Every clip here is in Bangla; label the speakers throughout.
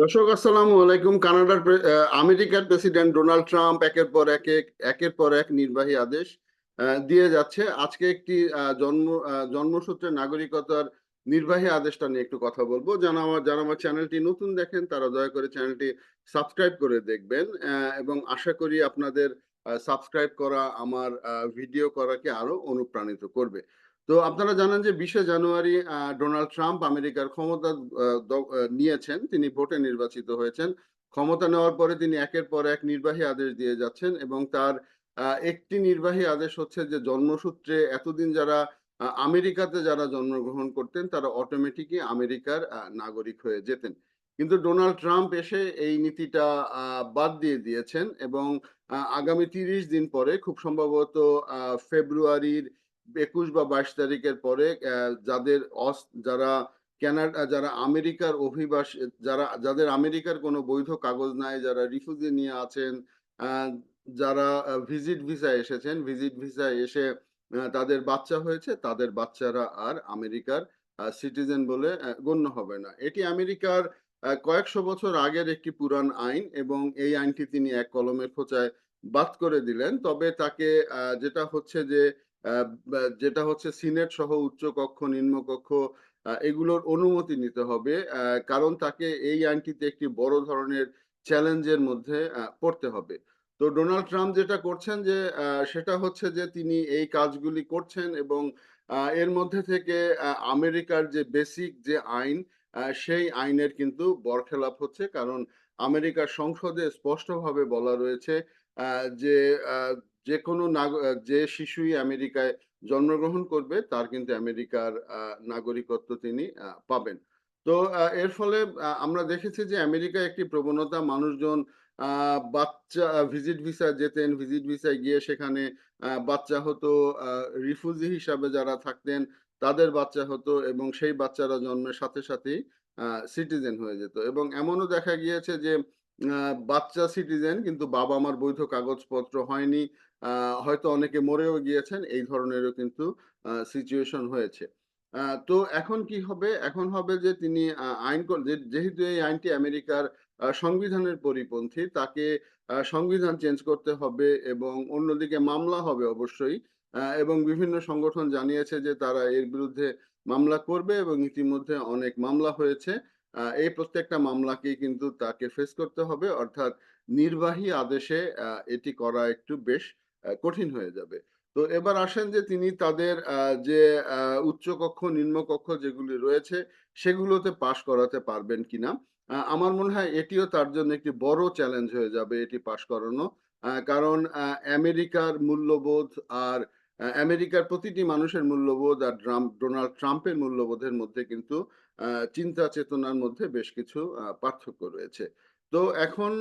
Speaker 1: দর্শক, আসসালামু আলাইকুম। কানাডার আমেরিকার প্রেসিডেন্ট ডোনাল্ড ট্রাম্প একের পর এক এক, একের পর এক নির্বাহী আদেশ দিয়ে যাচ্ছে। আজকে একটি জন্ম জন্মসূত্রে নাগরিকতার নির্বাহী আদেশটা নিয়ে একটু কথা বলব। যারা আমার যারা আমার চ্যানেলটি নতুন দেখেন, তারা দয়া করে চ্যানেলটি সাবস্ক্রাইব করে দেখবেন এবং আশা করি আপনাদের সাবস্ক্রাইব করা, আমার ভিডিও করাকে আরও অনুপ্রাণিত করবে। তো আপনারা জানেন যে বিশে জানুয়ারি ডোনাল্ড ট্রাম্প আমেরিকার ক্ষমতা নিয়েছেন। তিনি ভোটে নির্বাচিত হয়েছেন। ক্ষমতা নেওয়ার পরে তিনি একের পর এক নির্বাহী আদেশ দিয়ে যাচ্ছেন এবং তার একটি নির্বাহী আদেশ হচ্ছে যে জন্মসূত্রে এতদিন যারা আমেরিকাতে যারা জন্মগ্রহণ করতেন, তারা অটোমেটিকই আমেরিকার নাগরিক হয়ে যেতেন। কিন্তু ডোনাল্ড ট্রাম্প এসে এই নীতিটা বাদ দিয়ে দিয়েছেন এবং আগামী তিরিশ দিন পরে, খুব সম্ভবত ফেব্রুয়ারির একুশ বা বাইশ তারিখের পরে যাদের যারা কানাডা যারা আমেরিকার অভিবাসী, যারা, যাদের আমেরিকার কোনো বৈধ কাগজ নাই, যারা রিফিউজি নিয়ে আছেন যারা ভিজিট ভিসা এসেছেন, ভিজিট ভিসা এসে তাদের বাচ্চা হয়েছে, তাদের বাচ্চারা আর আমেরিকার সিটিজেন বলে গণ্য হবে না। এটি আমেরিকার কয়েকশো বছর আগের একটি পুরান আইন এবং এই আইনটি তিনি এক কলমের খোঁচায় বাদ করে দিলেন। তবে তাকে যেটা হচ্ছে যে যেটা হচ্ছে সিনেট সহ উচ্চ কক্ষ, নিম্ন কক্ষ এগুলোর অনুমতি নিতে হবে কারণ তাকে এই আইনটিতে একটি বড় ধরনের চ্যালেঞ্জের মধ্যে পড়তে হবে। তো ডোনাল্ড ট্রাম্প যেটা করছেন যে সেটা হচ্ছে যে তিনি এই কাজগুলি করছেন এবং এর মধ্যে থেকে আমেরিকার যে বেসিক যে আইন সেই আইনের কিন্তু বরখেলাপ হচ্ছে, কারণ আমেরিকার সংসদে স্পষ্টভাবে বলা রয়েছে যে যে কোনো যে শিশুই আমেরিকায় জন্মগ্রহণ করবে, তার কিন্তু আমেরিকার নাগরিকত্ব তিনি পাবেন। তো এর ফলে আমরা দেখেছি যে আমেরিকায় একটি প্রবণতা, মানুষজন বাচ্চা ভিজিট ভিসা যেতেন, ভিজিট ভিসায় গিয়ে সেখানে বাচ্চা হতো রিফিউজি হিসাবে যারা থাকতেন, তাদের বাচ্চা হতো এবং সেই বাচ্চারা জন্মের সাথে সাথেই সিটিজেন হয়ে যেত। এবং এমনও দেখা গিয়েছে যে বাচ্চা সিটিজেন কিন্তু বাবা মার বৈধ কাগজপত্র হয়নি। হয়তো অনেকে মরেও গিয়েছেন, এই ধরনেরও কিন্তু সিচুয়েশন হয়েছে। তো এখন কি হবে? এখন হবে যে তিনি আইন যেহেতু এই আইনটি আমেরিকার সংবিধানের পরিপন্থী, তাকে সংবিধান চেঞ্জ করতে হবে এবং অন্যদিকে মামলা হবে অবশ্যই এবং বিভিন্ন সংগঠন জানিয়েছে যে তারা এর বিরুদ্ধে মামলা করবে এবং ইতিমধ্যে অনেক মামলা হয়েছে। এই প্রত্যেকটা মামলাকেই কিন্তু তাকে ফেস করতে হবে, অর্থাৎ নির্বাহী আদেশে এটি করা একটু বেশ কঠিন হয়ে যাবে। তো এবার আসেন যে তিনি তাদের যে উচ্চকক্ষ, নিম্নকক্ষ যেগুলি রয়েছে, সেগুলোতে পাশ করাতে পারবেন কিনা? আমার মনে হয় এটিও তার জন্য একটি বড় চ্যালেঞ্জ হয়ে যাবে এটি পাশ করানো। কারণ আমেরিকার মূল্যবোধ আর আমেরিকার প্রতিটি মানুষের মূল্যবোধ আর ট্রাম্প ডোনাল্ড ট্রাম্পের মূল্যবোধের মধ্যে কিন্তু চিন্তা চেতনার মধ্যে বেশ কিছু পার্থক্য রয়েছে। তো এখন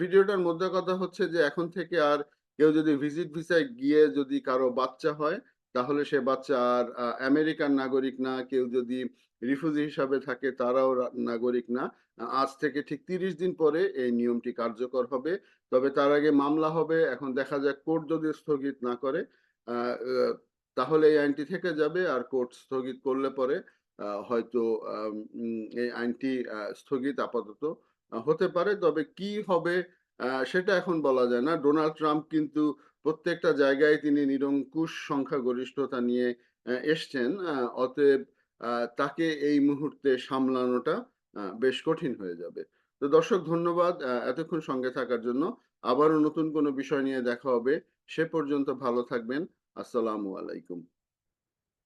Speaker 1: ভিডিওটার মধ্যে কথা হচ্ছে যে এখন থেকে আর কেউ যদি ভিজিট ভিসায় গিয়ে যদি কারও বাচ্চা হয় তাহলে সে বাচ্চা আর আহ, আমেরিকান নাগরিক না কেউ যদি রিফিউজি হিসাবে থাকে তারাও নাগরিক না। আজ থেকে ঠিক তিরিশ দিন পরে এই নিয়মটি কার্যকর হবে। তবে তার আগে মামলা হবে এখন দেখা যাক কোর্ট যদি স্থগিত না করে তাহলে এই আইনটি থেকে যাবে আর কোর্ট স্থগিত করলে পরে হয়তো এই আইনটি স্থগিত আপাতত হতে পারে। তবে কি হবে সেটা এখন বলা যায় না। ডোনাল্ড ট্রাম্প কিন্তু প্রত্যেকটা জায়গায় তিনি নিরঙ্কুশ সংখ্যাগরিষ্ঠতা নিয়ে এসছেন অতএব তাকে এই মুহূর্তে সামলানোটা বেশ কঠিন হয়ে যাবে। তো দর্শক, ধন্যবাদ এতক্ষণ সঙ্গে থাকার জন্য। আবারও নতুন কোনো বিষয় নিয়ে দেখা হবে। সে পর্যন্ত ভালো থাকবেন। আসসালামু আলাইকুম।